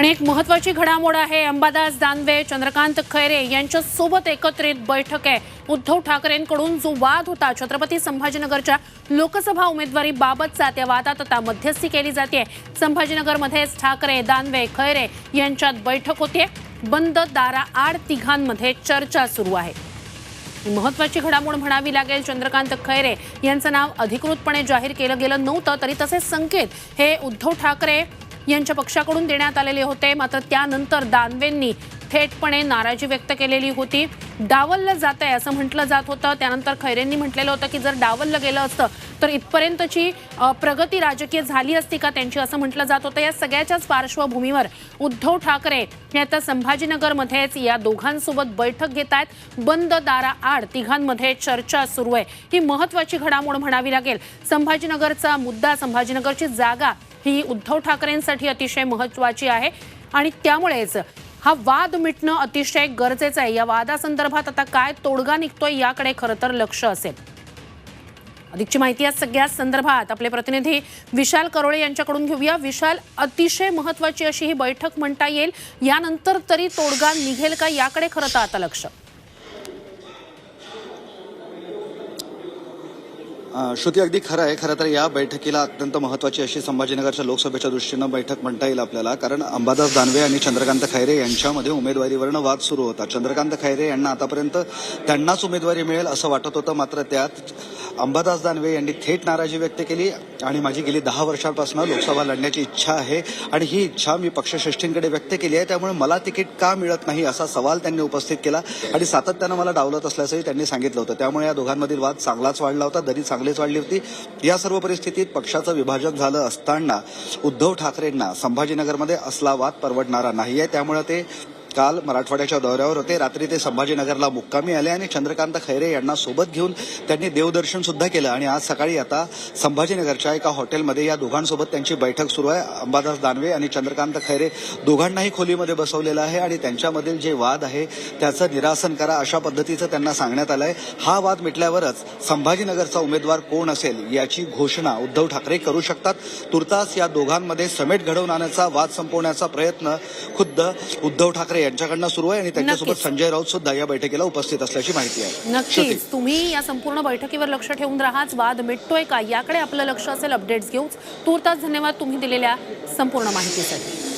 आणि एक महत्वाची घडामोड आहे. अंबादास दानवे चंद्रकांत खैरे यांच्यासोबत एकत्रित बैठक आहे. उद्धव ठाकरेंकडून जो वाद होता छत्रपती संभाजीनगरच्या लोकसभा उमेदवारी बाबतचा त्या वादात आता मध्यस्थी केली जाते. संभाजीनगरमध्येच ठाकरे दानवे खैरे यांच्यात बैठक होते. बंद दारा आड तिघांमध्ये चर्चा सुरू आहे. महत्वाची घडामोड म्हणावी लागेल चंद्रकांत खैरे यांचं नाव अधिकृतपणे जाहीर केलं गेलं नव्हतं तरी तसे संकेत हे उद्धव ठाकरे यांच्या पक्षाकडून देण्यात आलेले होते. मात्र त्यानंतर दानवेंनी थेटपणे नाराजी व्यक्त केलेली होती. डावललं जात आहे असं म्हटलं जात होतं. त्यानंतर खैरेंनी म्हटलेलं होतं की जर डावललं गेलं असतं तर इथपर्यंतची प्रगती राजकीय झाली असती का त्यांची असं म्हटलं जात होतं. या सगळ्याच्याच पार्श्वभूमीवर उद्धव ठाकरे हे आता संभाजीनगरमध्येच या दोघांसोबत बैठक घेत आहेत. बंद दारा आड तिघांमध्ये चर्चा सुरू आहे. ही महत्वाची घडामोड म्हणावी लागेल. संभाजीनगरचा मुद्दा संभाजीनगरची जागा ही उद्धव ठाकरेंसाठी अतिशय महत्वाची आहे. आणि त्यामुळेच हा वाद मिटणं अतिशय गरजेचं आहे. या वादासंदर्भात आता काय तोडगा निघतोय याकडे खरं तर लक्ष असेल. अधिकची माहिती या सगळ्या संदर्भात आपले प्रतिनिधी विशाल करोळे यांच्याकडून घेऊया. विशाल अतिशय महत्वाची अशी ही बैठक म्हणता येईल. यानंतर तरी तोडगा निघेल का? याकडे खरं तर आता लक्ष. श्रुती अगदी खरं आहे. खरं तर या बैठकीला अत्यंत महत्वाची अशी संभाजीनगरच्या लोकसभेच्या दृष्टीनं बैठक म्हणता येईल आपल्याला. कारण अंबादास दानवे आणि चंद्रकांत खैरे यांच्यामध्ये उमेदवारीवरनं वाद सुरू होता. चंद्रकांत खैरे यांना आतापर्यंत त्यांनाच उमेदवारी मिळेल असं वाटत होतं मात्र त्यात अंबादास दानवे यांनी थेट नाराजी व्यक्त केली आणि माझी गेली दहा वर्षांपासून लोकसभा लढण्याची इच्छा आहे आणि ही इच्छा मी पक्षश्रेष्ठींकडे व्यक्त केली आहे. त्यामुळे मला तिकीट का मिळत नाही असा सवाल त्यांनी उपस्थित केला आणि सातत्यानं मला डावलत असल्याचंही त्यांनी सांगितलं होतं. त्यामुळे या दोघांमधील वाद चांगलाच वाढला होता दरी चांगलीच वाढली होती. या सर्व परिस्थितीत पक्षाचं विभाजन झालं असताना उद्धव ठाकरेंना संभाजीनगरमध्ये असला वाद परवडणारा नाही आहे त्यामुळे ते काल मराठवाड्याच्या दौऱ्यावर होते. रात्री ते संभाजीनगरला मुक्कामी आले आणि चंद्रकांत खैरे यांना सोबत घेऊन त्यांनी देवदर्शन सुद्धा केलं. आणि आज सकाळी आता संभाजीनगरच्या एका हॉटेलमध्ये या दोघांसोबत त्यांची बैठक सुरू आहे. अंबादास दानवे आणि चंद्रकांत खैरे दोघांनाही खोलीमध्ये बसवलेलं आहे आणि त्यांच्यामधील जे वाद आहे त्याचं निरासन करा अशा पद्धतीचं त्यांना सांगण्यात आलं आहे हा वाद मिटल्यावरच संभाजीनगरचा उमेदवार कोण असेल याची घोषणा उद्धव ठाकरे करू शकतात. तुर्तास या दोघांमध्ये समेट घडवून आणण्याचा वाद संपवण्याचा प्रयत्न खुद्द उद्धव ठाकरे यांच्याकडनं सुरू आहे आणि त्यांच्यासोबत. संजय राऊत सुद्धा या बैठकीला उपस्थित असल्याची माहिती आहे. नक्कीच. तुम्ही या संपूर्ण बैठकीवर लक्ष ठेवून राहाच. वाद मिटतोय का? याकडे आपलं लक्ष असेल अपडेट्स घेऊन तूर्तास धन्यवाद तुम्ही दिलेल्या संपूर्ण माहितीसाठी.